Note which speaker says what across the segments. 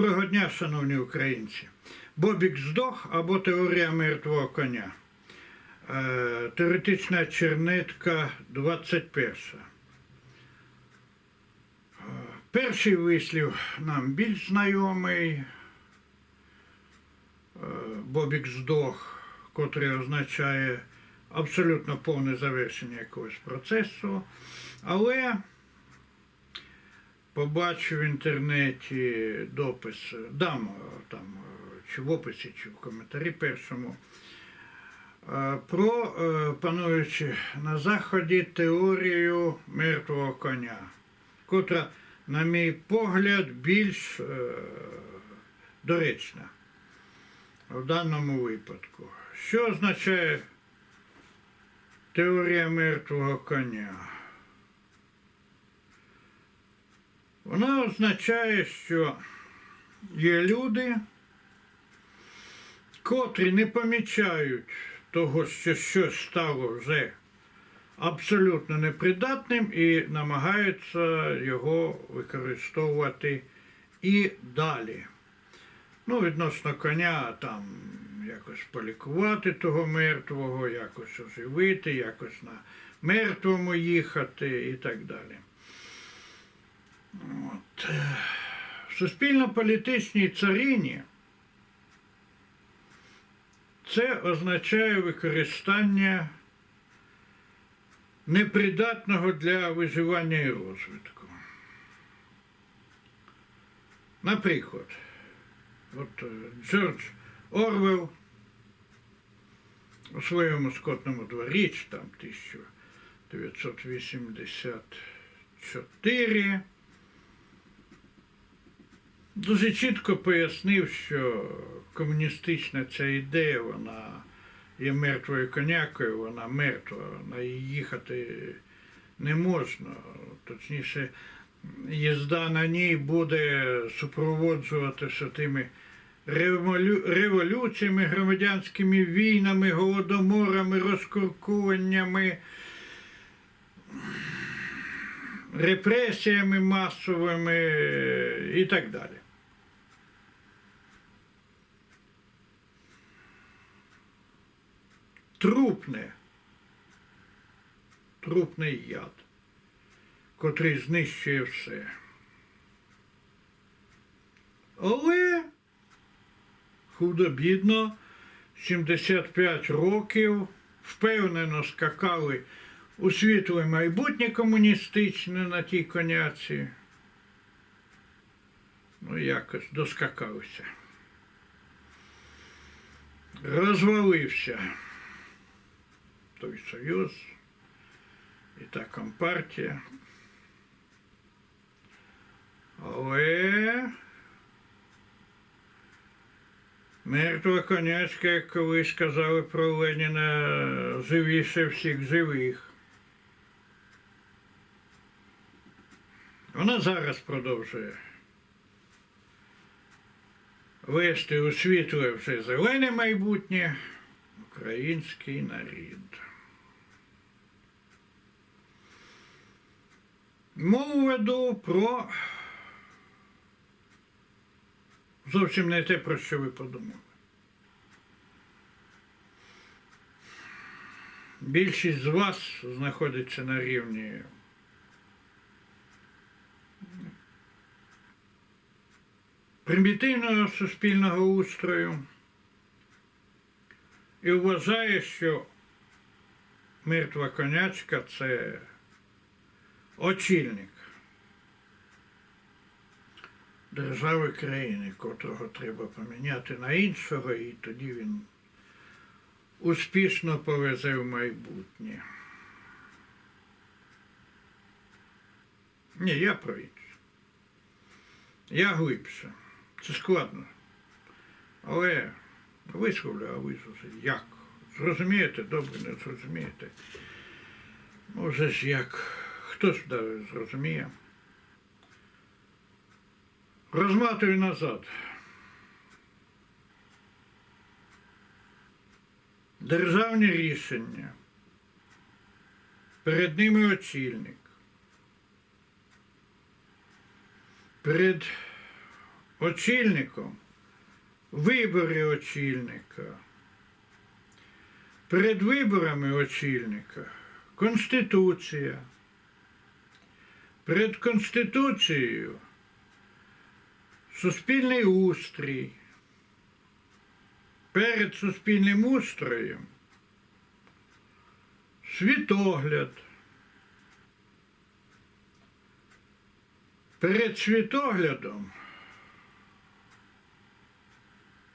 Speaker 1: Доброго дня, шановні українці. Бобік здох або теорія мертвого коня. Е, Теоретична чернетка 21. Е, Перший вислів нам більш знайомий. Е, Бобік здох, котрий означає абсолютно повне завершення якогось процесу. Але побачив в інтернеті допис, дам е, там е, чи в описі, чи в коментарі першому, е, про пануючи на Заході теорію мертвого коня, котра, на мій погляд, більш доречна в даному випадку. Що означає теорія мертвого коня? Вона означає, що є люди, котрі не помічають того, що щось стало вже абсолютно непридатним і намагаються його використовувати і далі. Ну, відносно коня, там якось полікувати того мертвого, якось оживити, якось на мертвому їхати і так далі. От. е, В суспільно-політичній царині це означає використання непридатного для виживання і розвитку. Наприклад, от е, Джордж Орвел у своєму скотному дворі, там 1984, дуже чітко пояснив, що комуністична ця ідея, вона є мертвою конякою, вона мертва, на її їхати не можна. Точніше, їзда на ній буде супроводжуватися тими революціями, громадянськими війнами, голодоморами, розкуркуваннями, репресіями масовими і так далі. Трупне, трупний яд, котрий знищує все. Але худо-бідно 75 років впевнено скакали у світле майбутнє комуністичне на тій коняці. Ну, якось доскакалися. Розвалився той союз і та компартія. Але Мертва конячка, як колись казали про Леніна, живіше всіх живих. Вона зараз продовжує вести у світле вже зелене майбутнє український нарід. Мову веду про зовсім не те, про що ви подумали. Більшість з вас знаходиться на рівні примітивного суспільного устрою і вважає, що мертва конячка це очільник держави країни, котрого треба поміняти на іншого, і тоді він успішно повезе в майбутнє. Ні, я про інше. Я глибше. Це складно. Але висловлю, а ви як? Зрозумієте, добре, не зрозумієте. Може ж як хтось зрозуміє. Розматую назад. Державні рішення. Перед ними очільник. Перед очільником, вибори очільника. Перед виборами очільника Конституція. Перед Конституцією суспільний устрій. Перед суспільним устроєм світогляд. Перед світоглядом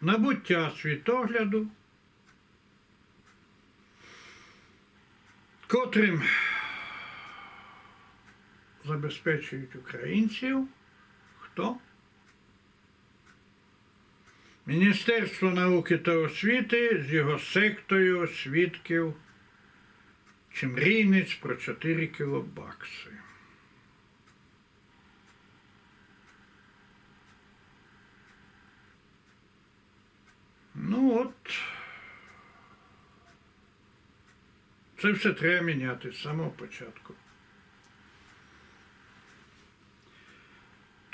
Speaker 1: набуття світогляду, котрим забезпечують українців хто? Міністерство науки та освіти з його сектою свідків Чимрійниць про 4 кілобакси. Ну от. Це все треба міняти з самого початку.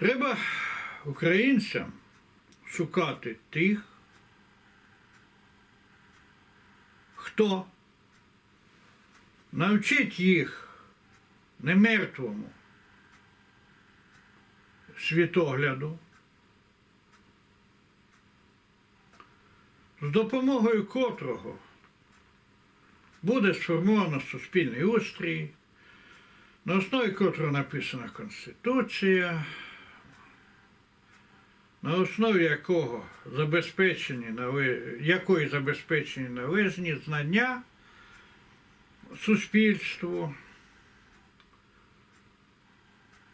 Speaker 1: Треба українцям шукати тих, хто навчить їх не мертвому світогляду, з допомогою котрого буде сформовано суспільний устрій, на основі котрого написана Конституція, на основі якого забезпечені якої забезпечені належні знання суспільству,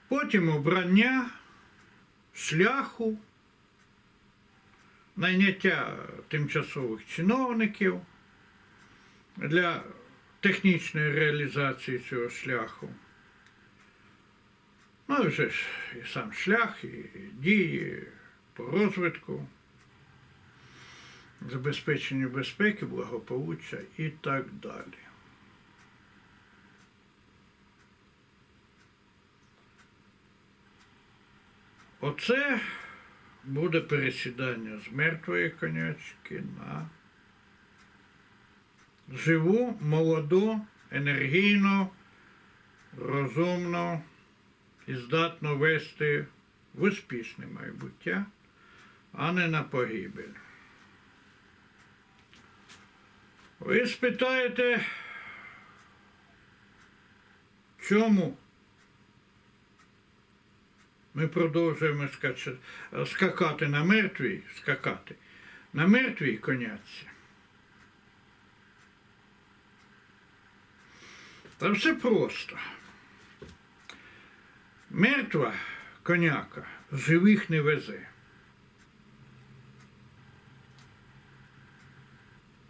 Speaker 1: потім обрання шляху, найняття тимчасових чиновників для технічної реалізації цього шляху. Ну, вже ж і сам шлях, і дії розвитку, забезпеченню безпеки, благополуччя і так далі. Оце буде пересідання з мертвої конячки на живу, молоду, енергійну, розумну і здатну вести в успішне майбуття, а не на погибель. Ви спитаєте, чому ми продовжуємо скакати на мертвій, скакати на мертвій коняці? Та все просто. Мертва коняка живих не везе.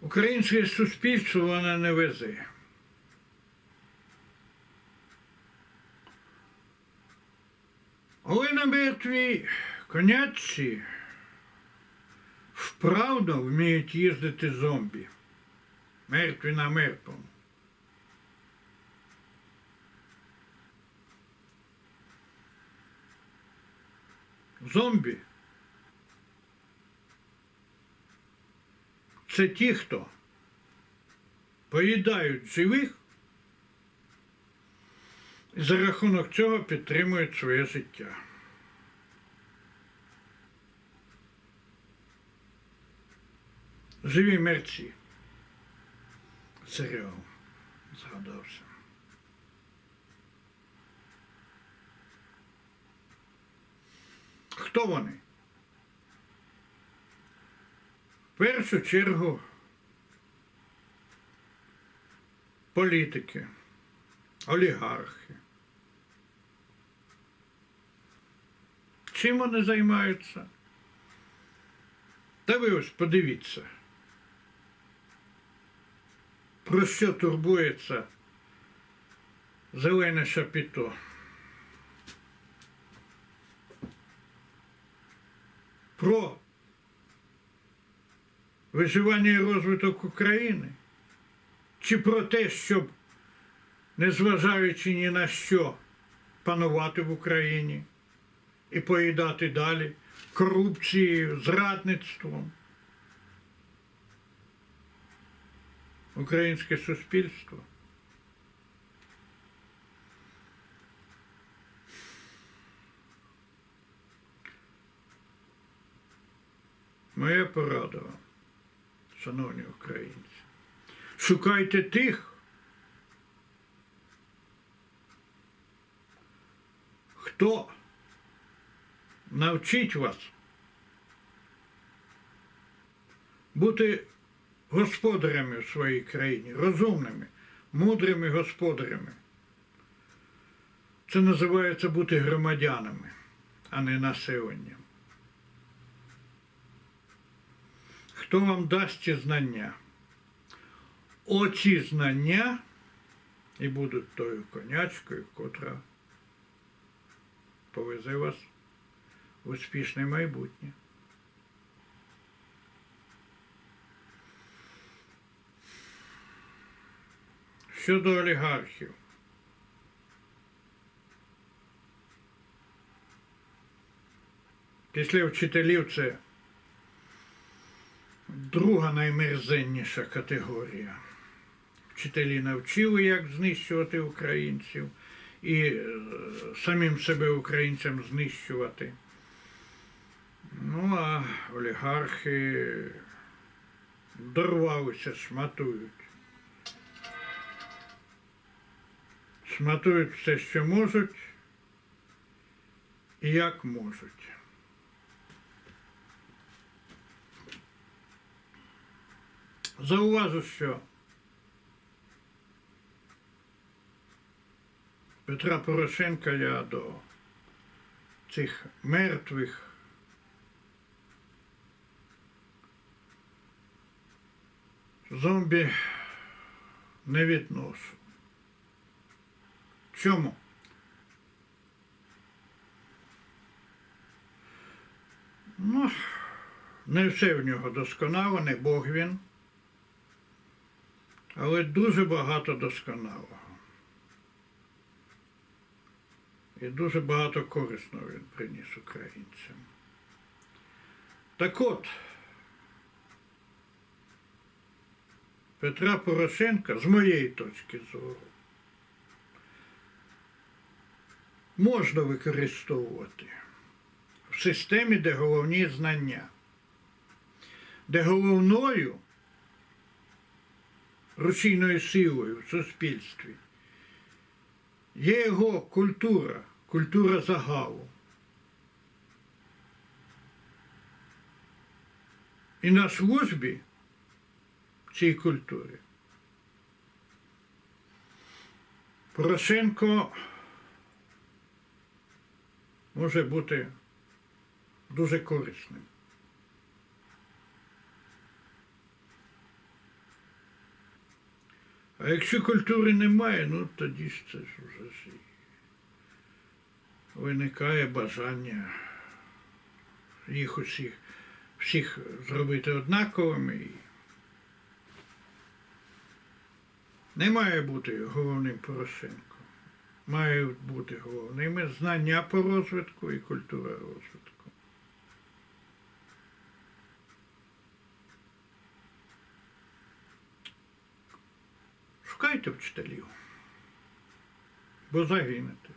Speaker 1: Українське суспільство вона не везе. Але на мертвій конячці вправно вміють їздити зомбі. Мертві на мертвому. Зомбі це ті, хто поїдають живих і за рахунок цього підтримують своє життя. Живі мерці. Серіал згадався. Хто вони? В першу чергу політики, олігархи. Чим вони займаються? Та ви ось подивіться, про що турбується зелене шапіто. Про виживання і розвиток України? Чи про те, щоб, незважаючи ні на що, панувати в Україні і поїдати далі корупцією, зрадництвом. Українське суспільство. Моя порада вам, шановні українці. Шукайте тих, хто навчить вас бути господарями в своїй країні, розумними, мудрими господарями. Це називається бути громадянами, а не населенням. Хто вам дасть ці знання? Оці знання і будуть тою конячкою, котра повезе вас в успішне майбутнє. Щодо олігархів. Після вчителів це друга наймерзенніша категорія. Вчителі навчили, як знищувати українців і е, самим себе українцям знищувати. Ну, а олігархи дорвалися, шматують. Шматують все, що можуть і як можуть. Зауважу, що Петра Порошенка я до цих мертвих зомбі не відношу. Чому? Ну, не все в нього досконало, не Бог він, але дуже багато досконалого. І дуже багато корисного він приніс українцям. Так от, Петра Порошенка, з моєї точки зору, можна використовувати в системі, де головні знання, де головною рушійною силою в суспільстві є його культура, культура загалу. І на службі цій культурі Порошенко може бути дуже корисним. А якщо культури немає, ну тоді ж це ж вже ж виникає бажання їх усіх всіх зробити однаковими. Не має бути головним Порошенко. Мають бути головними знання по розвитку і культура розвитку. Шукайте вчителів, бо загинете.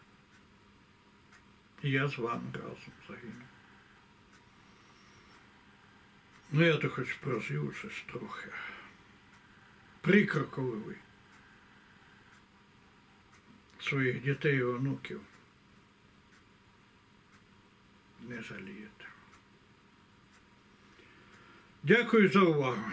Speaker 1: І я з вами разом загину. Ну, я то хоч прожив уже трохи. Прикро, коли ви своїх дітей і онуків не жалієте. Дякую за увагу.